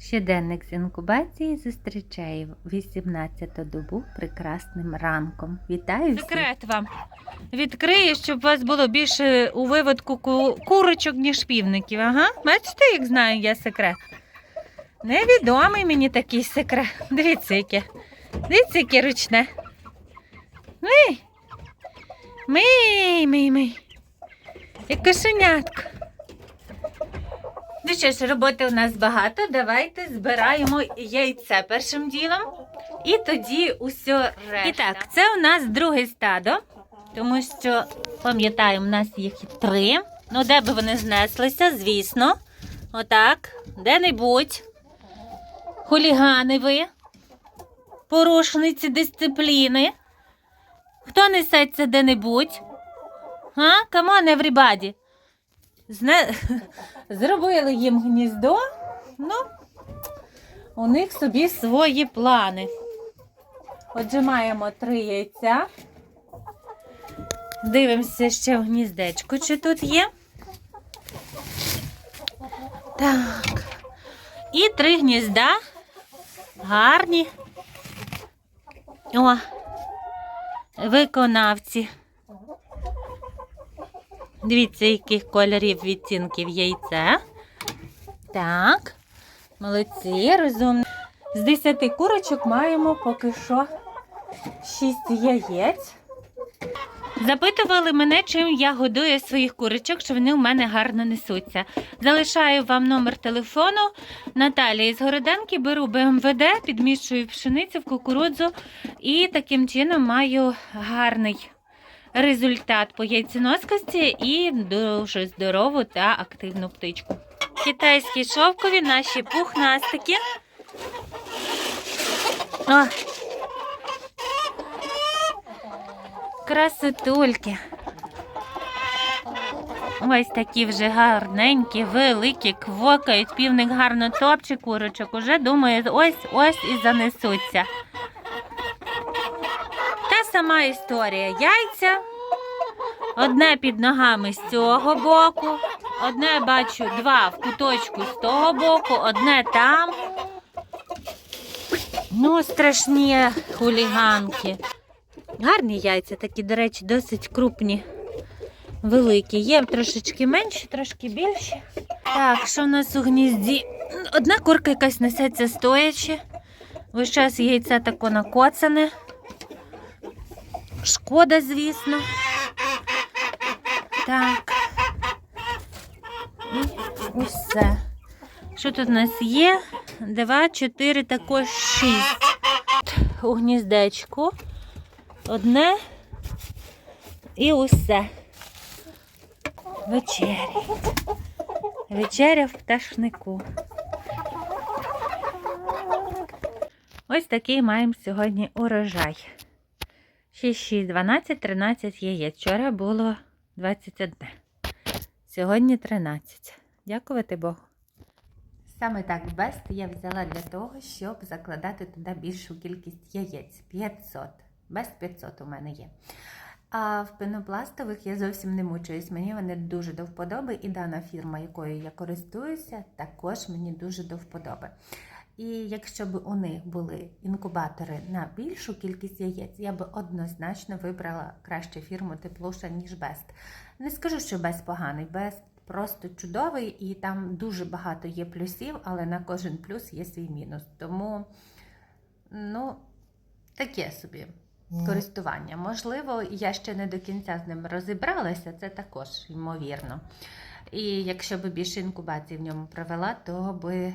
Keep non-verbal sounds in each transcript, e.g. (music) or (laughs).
Щоденник з інкубації зустрічає 18-ту добу прекрасним ранком. Вітаю! Секрет вам. Відкрию, щоб у вас було більше у виводку ку- курочок, ніж півників. Ага. Бачите, як знаю я секрет. Невідомий мені такий секрет. Дивіться, яке. Дивіться, яке ручне. Мий. Мий, мий, мий. Як кошенятко. Ну що ж, роботи у нас багато. Давайте збираємо яйце першим ділом. І тоді усе решта. І так, це у нас друге стадо, тому що, пам'ятаємо, у нас їх три. Ну, де би вони знеслися, звісно. Отак, де-небудь. Хулігани ви, порушниці дисципліни. Хто несеться де-небудь? А? Come everybody. Зне... (laughs) Зробили їм гніздо, ну, у них собі свої плани. Отже, маємо три яйця. Дивимося ще в гніздечку, чи тут є. Так. І три гнізда. Гарні. О, виконавці. Дивіться, яких кольорів відтінків яйце. Так. Молодці, розумні. З 10 курочок маємо поки що 6 яєць. Запитували мене, чим я годую своїх курочок, що вони у мене гарно несуться. Залишаю вам номер телефону Наталії з Городенки, беру БМВД, підмішую пшеницю в кукурудзу і таким чином маю гарний результат по яйценоскості і дуже здорову та активну птичку. Китайські шовкові, наші пухнастики. О. Красотульки. Ось такі вже гарненькі, великі, квокають, півник гарно топче курочок. Уже думаю, ось ось і занесуться. Сама історія. Яйця. Одне під ногами з цього боку, одне бачу два в куточку з того боку, одне там. Ну, страшні хуліганки. Гарні яйця, такі, до речі, досить крупні, великі. Є трошечки менші, трошки більші. Так, що в нас у гнізді? Одна курка якась несеться стоячи. Весь час яйце тако накоцане. Шкода, звісно. Так. І усе. Що тут у нас є? Два, чотири, також шість. У гніздечку. Одне і усе. Вечеря. Вечеря в пташнику. Ось такий маємо сьогодні урожай. 6, 6, 12, 13 яєць. Вчора було 21. Сьогодні 13. Дякувати Богу. Саме так Бест я взяла для того, щоб закладати туди більшу кількість яєць 500. Бест 500 у мене є. А в пенопластових я зовсім не мучуюсь. Мені вони дуже до вподоби, і дана фірма, якою я користуюся, також мені дуже до вподоби. І якщо б у них були інкубатори на більшу кількість яєць, я б однозначно вибрала краще фірму Теплуша, ніж Бест. Не скажу, що Бест поганий, Бест просто чудовий, і там дуже багато є плюсів, але на кожен плюс є свій мінус. Тому, ну, таке собі користування. Можливо, я ще не до кінця з ним розібралася, це також ймовірно. І якщо б більше інкубацій в ньому провела, то би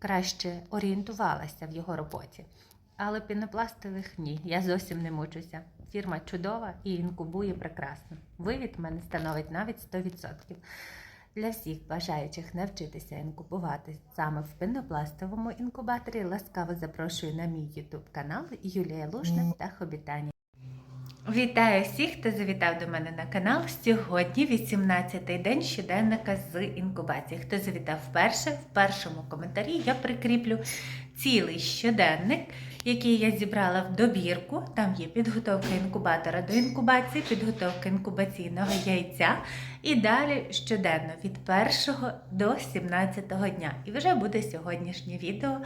краще орієнтувалася в його роботі. Але пінопластових ні, я зовсім не мучуся. Фірма чудова і інкубує прекрасно. Вивід в мене становить навіть 100%. Для всіх бажаючих навчитися інкубувати саме в пенопластовому інкубаторі, ласкаво запрошую на мій YouTube канал Юлія Лушна та Хобітані. Вітаю всіх, хто завітав до мене на канал. Сьогодні 18-й день щоденника з інкубації. Хто завітав вперше, в першому коментарі я прикріплю цілий щоденник, який я зібрала в добірку. Там є підготовка інкубатора до інкубації, підготовка інкубаційного яйця. І далі щоденно від 1 до 17 дня. І вже буде сьогоднішнє відео,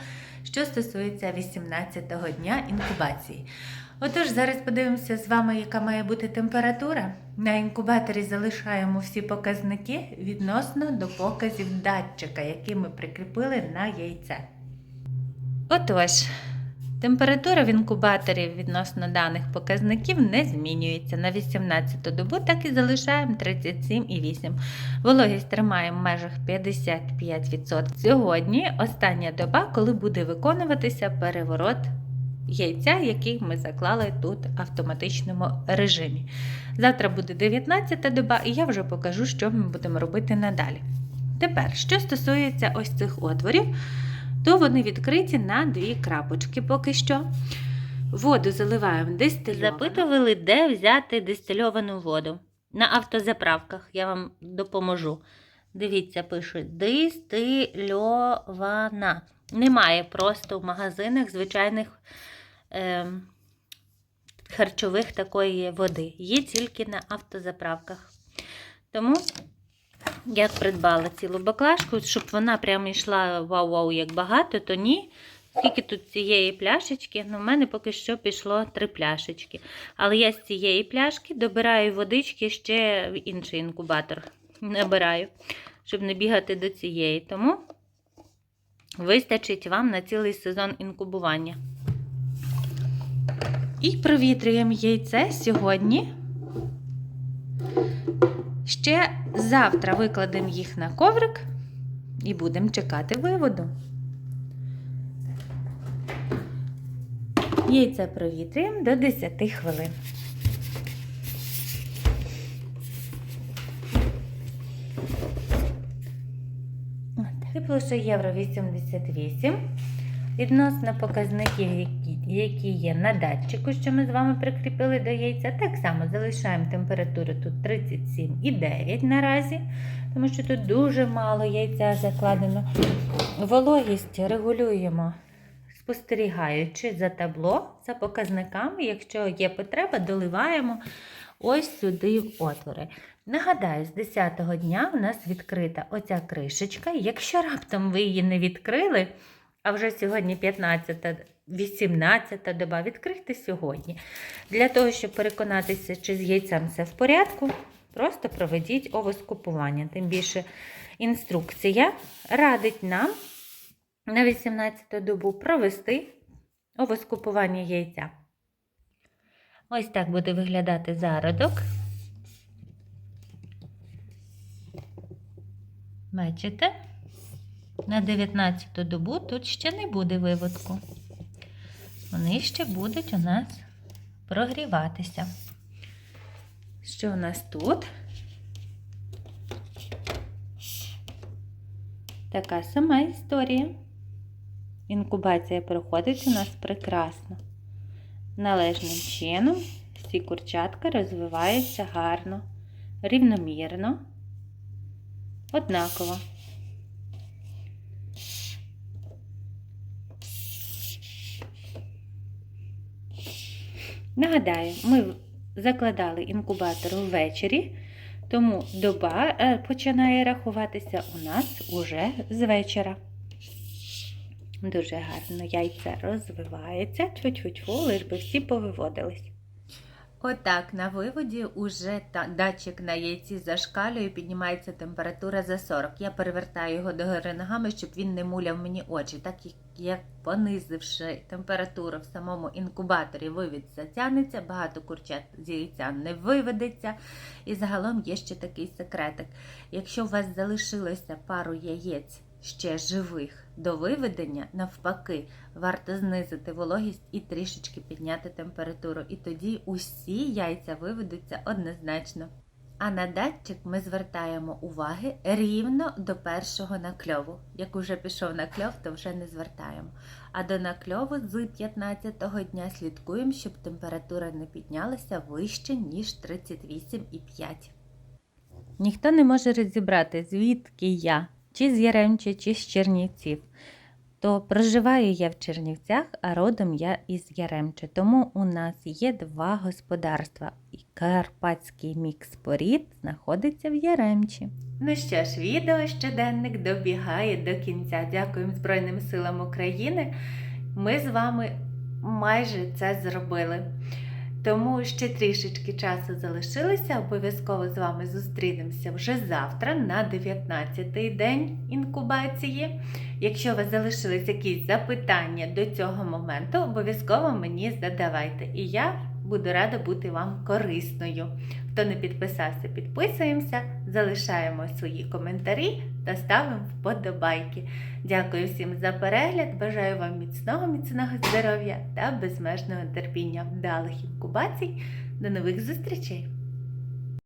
що стосується 18-го дня інкубації. Отож, зараз подивимося з вами, яка має бути температура. На інкубаторі залишаємо всі показники відносно до показів датчика, який ми прикріпили на яйце. Отож, температура в інкубаторі відносно даних показників не змінюється. На 18 добу так і залишаємо 37,8. Вологість тримаємо в межах 55%. Сьогодні остання доба, коли буде виконуватися переворот яйця, який ми заклали тут в автоматичному режимі. Завтра буде 19 доба, і я вже покажу, що ми будемо робити надалі. Тепер, що стосується ось цих отворів, то вони відкриті на дві крапочки поки що. Воду заливаємо дистильовану. Запитували, де взяти дистильовану воду. На автозаправках я вам допоможу. Дивіться, пишуть дистильована. Немає просто в магазинах звичайних харчових такої води. Є тільки на автозаправках. Тому я придбала цілу баклажку, щоб вона прямо йшла вау-вау, як багато, то ні. Скільки тут цієї пляшечки? Ну, в мене поки що пішло три пляшечки. Але я з цієї пляшки добираю водички ще в інший інкубатор. Набираю, щоб не бігати до цієї. Тому вистачить вам на цілий сезон інкубування. І провітрюємо яйце сьогодні. Ще завтра викладемо їх на коврик і будемо чекати виводу. Яйце провітрюємо до 10 хвилин. Тепло євро 88. Відносно показників, які, є на датчику, що ми з вами прикріпили до яйця, так само залишаємо температуру тут 37,9 наразі, тому що тут дуже мало яйця закладено. Вологість регулюємо, спостерігаючи за табло, за показниками. Якщо є потреба, доливаємо ось сюди в отвори. Нагадаю, з 10-го дня у нас відкрита оця кришечка. Якщо раптом ви її не відкрили, а вже сьогодні 15 18 доба. Відкрийте сьогодні. Для того, щоб переконатися, чи з яйцем все в порядку, просто проведіть овоскупування. Тим більше інструкція радить нам на 18 добу провести овоскупування яйця. Ось так буде виглядати зародок. Бачите? На 19 добу тут ще не буде виводку. Вони ще будуть у нас прогріватися. Що у нас тут? Така сама історія. Інкубація проходить у нас прекрасно. Належним чином всі курчатка розвиваються гарно, рівномірно, однаково. Нагадаю, ми закладали інкубатор ввечері, тому доба е, починає рахуватися у нас уже з вечора. Дуже гарно яйце розвивається, тьфу-тьфу-тьфу, лиш би всі повиводились. Отак, на виводі уже датчик на яйці зашкалює, піднімається температура за 40. Я перевертаю його догори ногами, щоб він не муляв мені очі. Так як понизивши температуру в самому інкубаторі, вивід затягнеться, багато курчат з яйця не виведеться. І загалом є ще такий секретик. Якщо у вас залишилося пару яєць ще живих до виведення, навпаки, варто знизити вологість і трішечки підняти температуру. І тоді усі яйця виведуться однозначно. А на датчик ми звертаємо уваги рівно до першого накльову. Як уже пішов накльов, то вже не звертаємо. А до накльову з 15-го дня слідкуємо, щоб температура не піднялася вище, ніж 38,5. Ніхто не може розібрати, звідки я, чи з Яремча, чи з Чернівців. То проживаю я в Чернівцях, а родом я із Яремча. Тому у нас є два господарства, і карпатський мікс порід знаходиться в Яремчі. Ну що ж, відео щоденник добігає до кінця. Дякуємо Збройним силам України. Ми з вами майже це зробили. Тому ще трішечки часу залишилося. Обов'язково з вами зустрінемося вже завтра на 19-й день інкубації. Якщо у вас залишились якісь запитання до цього моменту, обов'язково мені задавайте. І я буду рада бути вам корисною. Хто не підписався, підписуємося, залишаємо свої коментарі та ставимо вподобайки. Дякую всім за перегляд. Бажаю вам міцного, міцного здоров'я та безмежного терпіння, вдалих інкубацій. До нових зустрічей!